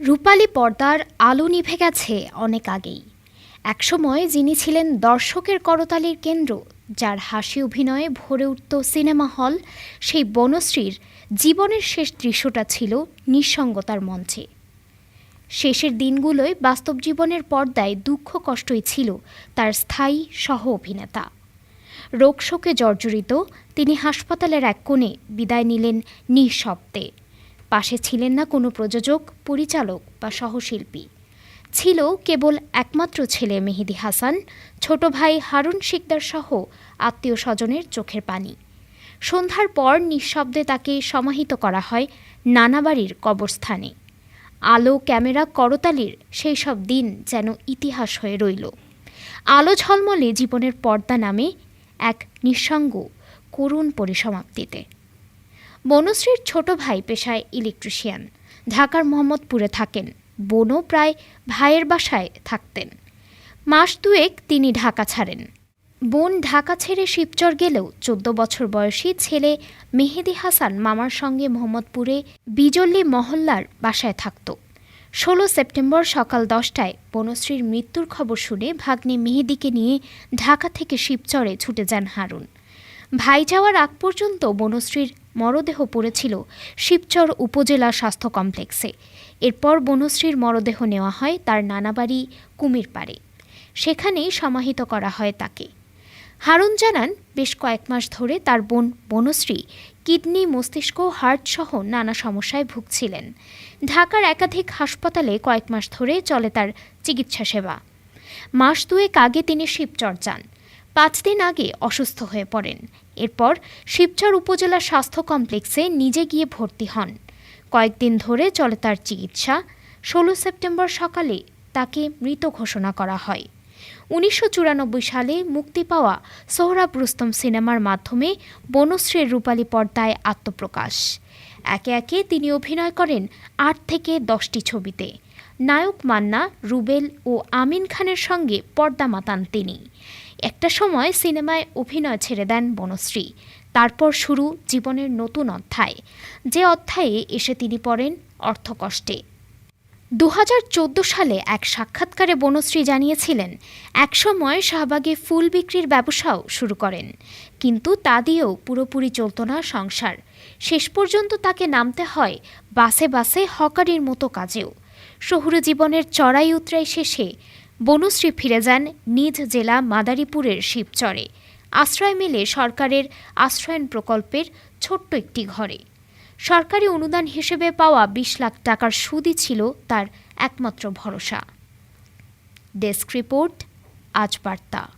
রূপালী পর্দার আলো নিভে গেছে অনেক আগেই। একসময় যিনি ছিলেন দর্শকের করতালির কেন্দ্র, যার হাসি অভিনয়ে ভরে উঠত সিনেমা হল, সেই বনশ্রীর জীবনের শেষ দৃশ্যটা ছিল নিঃসঙ্গতার মঞ্চে। শেষের দিনগুলোয় বাস্তব জীবনের পর্দায় দুঃখ কষ্টই ছিল তার স্থায়ী সহ অভিনেতা। রোগশোকে জর্জরিত, তিনি হাসপাতালের এক কোণে বিদায় নিলেন নিঃশব্দে। পাশে ছিলেন না কোনো প্রযোজক, পরিচালক বা সহশিল্পী। ছিল কেবল একমাত্র ছেলে মেহেদি হাসান, ছোট ভাই হারুন শিকদার সহ আত্মীয় স্বজনের চোখের পানি। সন্ধ্যার পর নিঃশব্দে তাকে সমাহিত করা হয় নানাবাড়ির কবরস্থানে। আলো ক্যামেরা করতালির সেই সব দিন যেন ইতিহাস হয়ে রইল। আলো ঝলমলে জীবনের পর্দা নামে এক নিঃসঙ্গ করুণ পরিসমাপ্তিতে। বনশ্রীর ছোট ভাই পেশায় ইলেকট্রিশিয়ান। ঢাকার মোহাম্মদপুরে থাকেন। বনও প্রায় ভাইয়ের বাসায় থাকতেন। মাস দুয়েক তিনি ঢাকা ছাড়েন। বোন ঢাকা ছেড়ে শিবচর গেলেও চোদ্দ বছর বয়সী ছেলে মেহেদি হাসান মামার সঙ্গে মোহাম্মদপুরে বিজল্লি মহল্লার বাসায় থাকত। ষোলো সেপ্টেম্বর সকাল দশটায় বনশ্রীর মৃত্যুর খবর শুনে ভাগ্নে মেহেদিকে নিয়ে ঢাকা থেকে শিবচরে ছুটে যান হারুন। ভাই যাওয়ার আগ পর্যন্ত বনশ্রীর মরদেহ পড়েছিল শিবচর উপজেলা স্বাস্থ্য কমপ্লেক্সে। এরপর বনশ্রীর মরদেহ নেওয়া হয় তার নানাবাড়ি কুমিরপাড়ে। সেখানেই সমাহিত করা হয় তাকে। হারুন জানান, বেশ কয়েক মাস ধরে তার বোন বনশ্রী কিডনি, মস্তিষ্ক হার্টসহ নানা সমস্যায় ভুগছিলেন। ঢাকার একাধিক হাসপাতালে কয়েক মাস ধরে চলে তার চিকিৎসা সেবা। মাস দুয়েক আগে তিনি শিবচর যান। পাঁচ দিন আগে অসুস্থ হয়ে পড়েন। এরপর শিবচর উপজেলা স্বাস্থ্য কমপ্লেক্সে নিজে গিয়ে ভর্তি হন। কয়েকদিন ধরে চলে তার চিকিৎসা। ষোলো সেপ্টেম্বর সকালে তাকে মৃত ঘোষণা করা হয়। উনিশশো চুরানব্বই সালে মুক্তি পাওয়া সোহরাব রুস্তম সিনেমার মাধ্যমে বনশ্রীর রূপালী পর্দায় আত্মপ্রকাশ। একে একে তিনি অভিনয় করেন আট থেকে দশটি ছবিতে। নায়ক মান্না, রুবেল ও আমিন খানের সঙ্গে পর্দা মাতান তিনি। একটা সময় সিনেমায় অভিনয় ছেড়ে দেন বনশ্রী। তারপর শুরু জীবনের নতুন অধ্যায়। যে অধ্যায়ে এসে তিনি পড়েন অর্থকষ্টে। দু হাজার চৌদ্দ সালে এক সাক্ষাৎকারে বনশ্রী জানিয়েছিলেন, একসময় শাহবাগে ফুল বিক্রির ব্যবসাও শুরু করেন। কিন্তু তা দিয়েও পুরোপুরি চলত না সংসার। শেষ পর্যন্ত তাকে নামতে হয় বাসে বাসে হকারির মতো কাজেও। শহুরে জীবনের চড়াই উতরাই শেষে বনশ্রী ফিরে যান নিজ জেলা মাদারীপুরের শিবচরে। আশ্রয় মেলে সরকারের আশ্রয়ন প্রকল্পের ছোট্ট একটি ঘরে। সরকারি অনুদান হিসেবে পাওয়া বিশ লাখ টাকার সুদই ছিল তার একমাত্র ভরসা। ডেস্ক রিপোর্ট, আজ বার্তা।